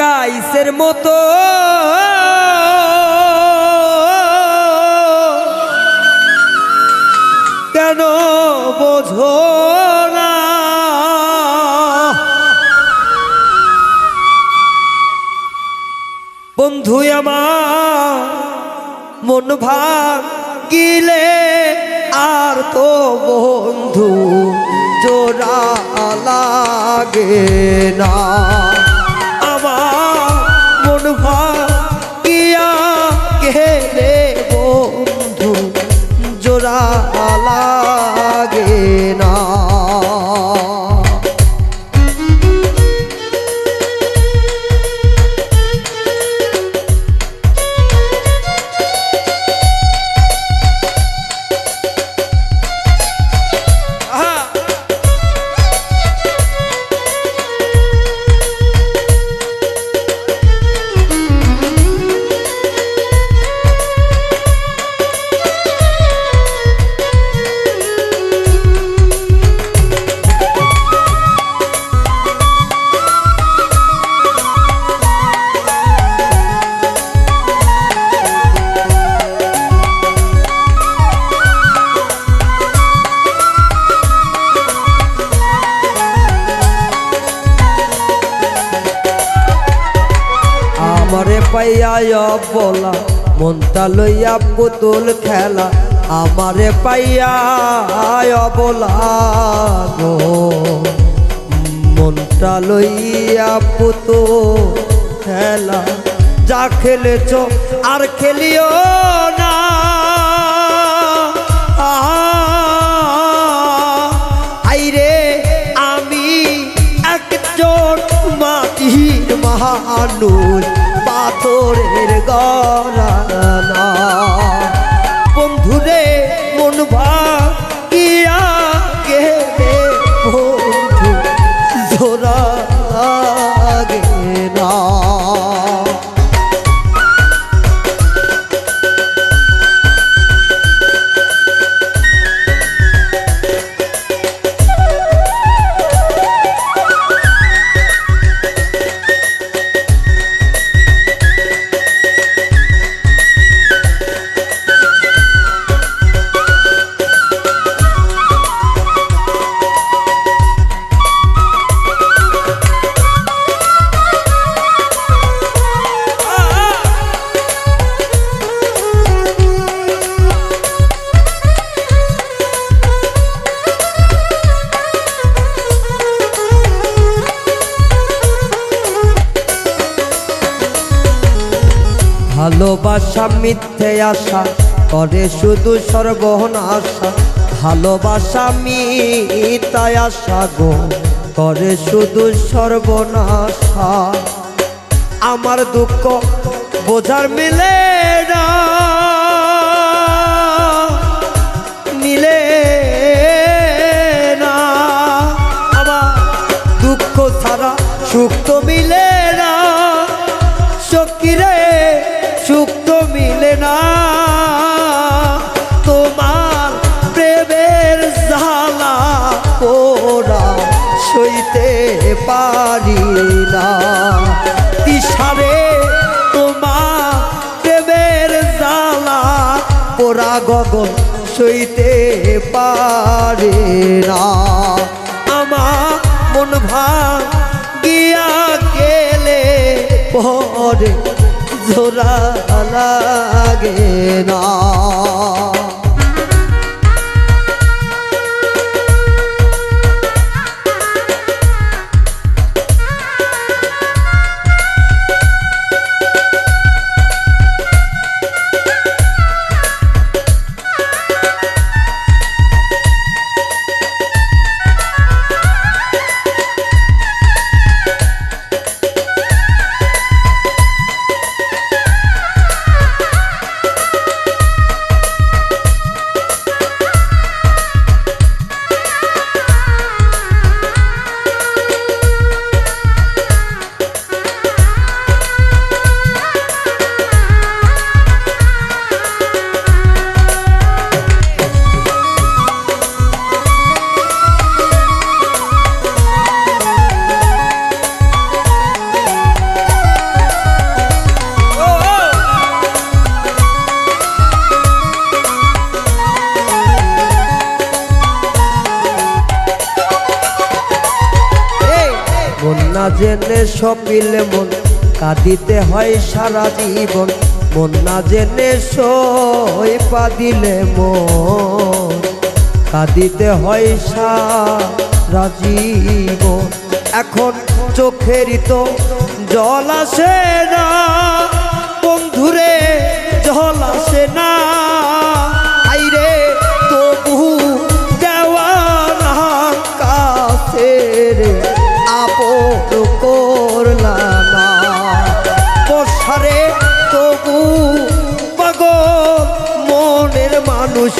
রাইসের মতো। কেন বোঝো না? বন্ধু, আমার মন ভাঙিলে আর তো বন্ধু জোড়া লাগে না। পাইয়া বলা, মনটা লইয়া পুতুল খেলা, আমারে পাইয়া বলা গো। মনটা লইয়া পুতুল খেলা, যা খেলেছ আর খেলিও না। আইরে, আমি একজন মাটির মানুষ পাথরের গড়ানা ভালোবাসা মিথ্যে আশা করে শুধু সর্বহন আশা ভালোবাসা মিথ্যায় আশা গো, করে শুধু সর্বনাশা। আমার দুঃখ বোঝার মিলে না মিলে না। আমার দুঃখ ছাড়া সুখ তো মিলে পারি না তিসারে তোমার প্রেমের জ্বালা, পোড়া গগন সইতে পারে না আমার মন ভাঙিয়া গেলে পরে জোড়া লাগে না। না জেনে সপিলে মন, কাঁদিতে হয় সারা জীবন। মন না জেনে সই পা দিলে মন, কাঁদিতে হয় সারা জীবন। এখন চোখেরই তো জল আসে না, বন্ধুরে, জল আসে না।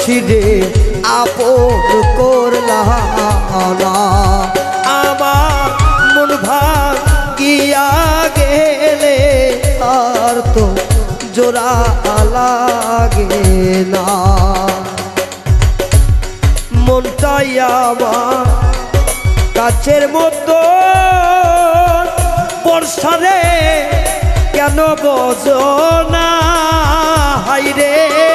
রে আপন করলা না আমার মন ভাগ গিয়া গেলে আর তো জোড়া লাগে না। মনটাই আমার কাছের মতো। বর্ষারে কেন বোঝ না? হাইরে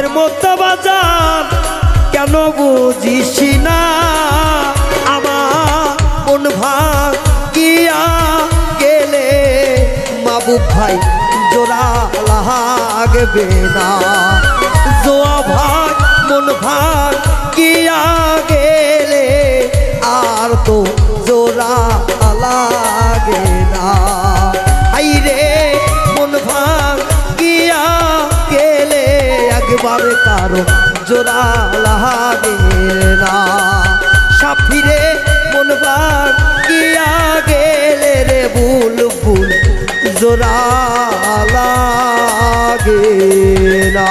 কাছের মতো বাজার, কেন বুঝিস না? আমার মন ভাগ গিয়া গেলে মাবুব ভাই জোড়া লাগবে না। জোয়া ভাই মন ভাগ গিয়া গেলে আর তো জোড়া একবার কারও জোড়া লাগে না। সাফিরে মন গিয়া গেলে রে বুল বুল জোড়া লাগে না।